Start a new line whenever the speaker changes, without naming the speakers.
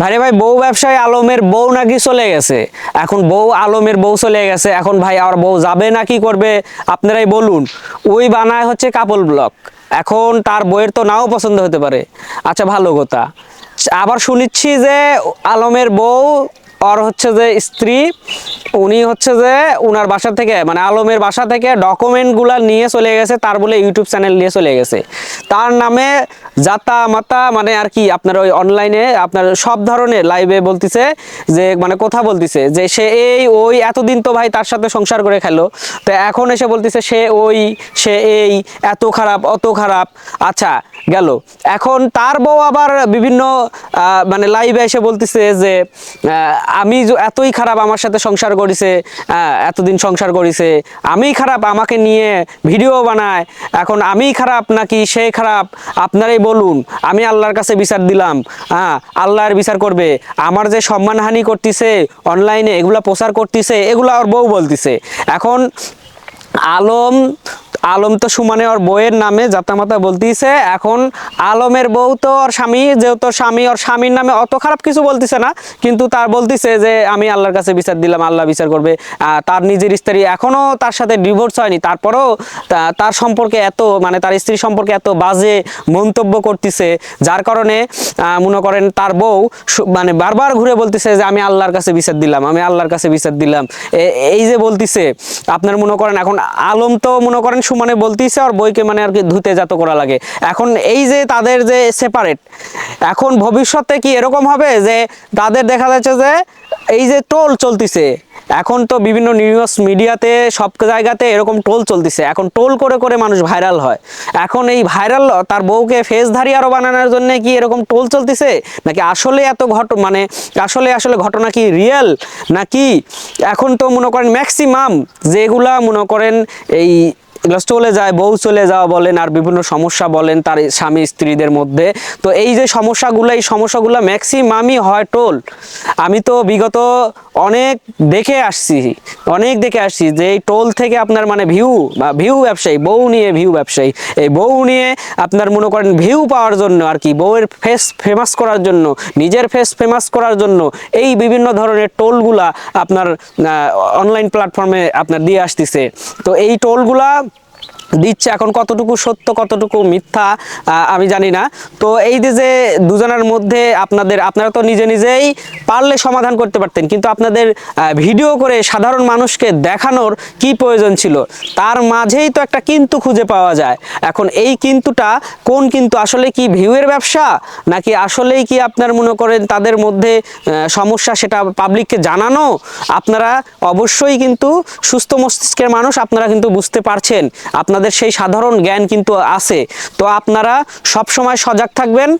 ভাইরে ভাই, বউ ব্যবসায়ী আলমের বউ নাকি চলে গেছে? এখন বউ আলমের বউ চলে গেছে, এখন ভাই আর বউ যাবে না, কি করবে? আপনারাই বলুন। ওই বানায় হচ্ছে কাপল ব্লক। এখন তার বইয়ের তো নাও পছন্দ হতে পারে। আচ্ছা ভালো কথা। আবার শুনিচ্ছি যে আলমের বউ আর হচ্ছে যে স্ত্রী উনি হচ্ছে যে উনার বাসা থেকে মানে আলমের বাসা থেকে ডকুমেন্টগুলো নিয়ে চলে গেছে, তার বলে ইউটিউব চ্যানেল নিয়ে চলে গেছে। তার নামে জাতা মাতা মানে আর কি আপনার ওই অনলাইনে আপনার সব ধরনের লাইভে বলতিছে যে মানে কথা বলতিছে যে, সে এই, ওই, এতদিন তো ভাই তার সাথে সংসার করে খেলো। তো এখন এসে বলতিছে, সে ওই, সে এই, এত খারাপ, অত খারাপ। আচ্ছা গেল। এখন তার বউ আবার বিভিন্ন মানে লাইভে এসে বলতেছে যে আমি এতই খারাপ আমার সাথে সংসার করেছে এতদিন সংসার করেছে, আমি খারাপ, আমাকে নিয়ে ভিডিও বানায়, এখন আমি খারাপ নাকি সে খারাপ, আপনারাই বলুন, আমি আল্লাহর কাছে বিচার দিলাম হ্যাঁ আল্লাহর বিচার করবে, আমার যে সম্মানহানি করতেছে অনলাইনে এগুলা প্রচার করতেছে, এগুলো আর বউ বলতেছে, এখন আলম আলম তো সুমানে ওর বউয়ের নামে জাতামাতা বলতেছে। এখন আলমের বউ তো ওর স্বামী, যেহেতু স্বামী ওর স্বামীর নামে অত খারাপ কিছু বলতিছে না, কিন্তু তার বলতেছে যে, আমি আল্লাহর কাছে বিচার দিলাম, আল্লাহ বিচার করবে। তার নিজের স্ত্রী এখনও তার সাথে ডিভোর্স হয়নি। তারপরেও তার সম্পর্কে এত মানে তার স্ত্রী সম্পর্কে এত বাজে মন্তব্য করতেছে, যার কারণে মনে করেন তার বউ মানে বারবার ঘুরে বলতেছে যে, আমি আল্লাহর কাছে বিচার দিলাম, আমি আল্লাহর কাছে বিচার দিলাম। এই যে বলতিছে, আপনার মনে করেন এখন আলম তো মনে করেন সুমনে বলতিছে আর বইকে মানে আর কি ধুতে জাত করা লাগে। এখন এই যে তাদের যে সেপারেট এখন ভবিষ্যতে কি এরকম হবে যে তাদের দেখা যাচ্ছে যে এই যে টোল চলতিছে, এখন তো বিভিন্ন নিউজ মিডিয়াতে সব জায়গাতে এরকম টোল চলতিছে। এখন টোল করে করে মানুষ ভাইরাল হয়। এখন এই ভাইরাল তার বউকে ফেসধারী আরও বানানোর জন্য কি এরকম টোল চলতিছে? নাকি আসলে এত ঘট মানে আসলে আসলে ঘটনা কি রিয়েল নাকি এখন তো মনে করেন ম্যাক্সিমাম যেগুলা মনে করেন এই চলে যায়, বউ চলে যাওয়া বলেন আর বিভিন্ন সমস্যা বলেন তার স্বামী স্ত্রীদের মধ্যে। তো এই যে সমস্যাগুলো, এই সমস্যাগুলো ম্যাক্সিমামই হয় টোল। আমি তো বিগত অনেক দেখে আসছি, অনেক দেখে আসছি যে এই টোল থেকে আপনার মানে ভিউ বা ভিউ ব্যবসায়ী, বউ নিয়ে ভিউ ব্যবসায়ী। এই বউ নিয়ে আপনার মনে করেন ভিউ পাওয়ার জন্য আর কি, বউয়ের ফেস ফেমাস করার জন্য, নিজের ফেস ফেমাস করার জন্য এই বিভিন্ন ধরনের টোলগুলা আপনার অনলাইন প্ল্যাটফর্মে আপনার দিয়ে আসতেছে। তো এই টোলগুলা দিচ্ছে এখন কতটুকু সত্য, কতটুকু মিথ্যা আমি জানি না। তো এই যে দুজনের মধ্যে আপনাদের, আপনারা তো নিজে নিজেই পারলে সমাধান করতে পারতেন, কিন্তু আপনাদের ভিডিও করে সাধারণ মানুষকে দেখানোর কি প্রয়োজন ছিল? তার মাঝেই তো একটা কিন্তু খুঁজে পাওয়া যায়। এখন এই কিন্তুটা কোন কিন্তু, আসলে কি ভিউয়ের ব্যবসা? নাকি আসলেই কি আপনার মনে করেন তাদের মধ্যে সমস্যা সেটা পাবলিককে জানানো? আপনারা অবশ্যই কিন্তু সুস্থ মস্তিষ্কের মানুষ, আপনারা কিন্তু বুঝতে পারছেন। আপনাদের সেই সাধারণ জ্ঞান কিন্তু আছে। তো আপনারা সব সময় সজাগ থাকবেন।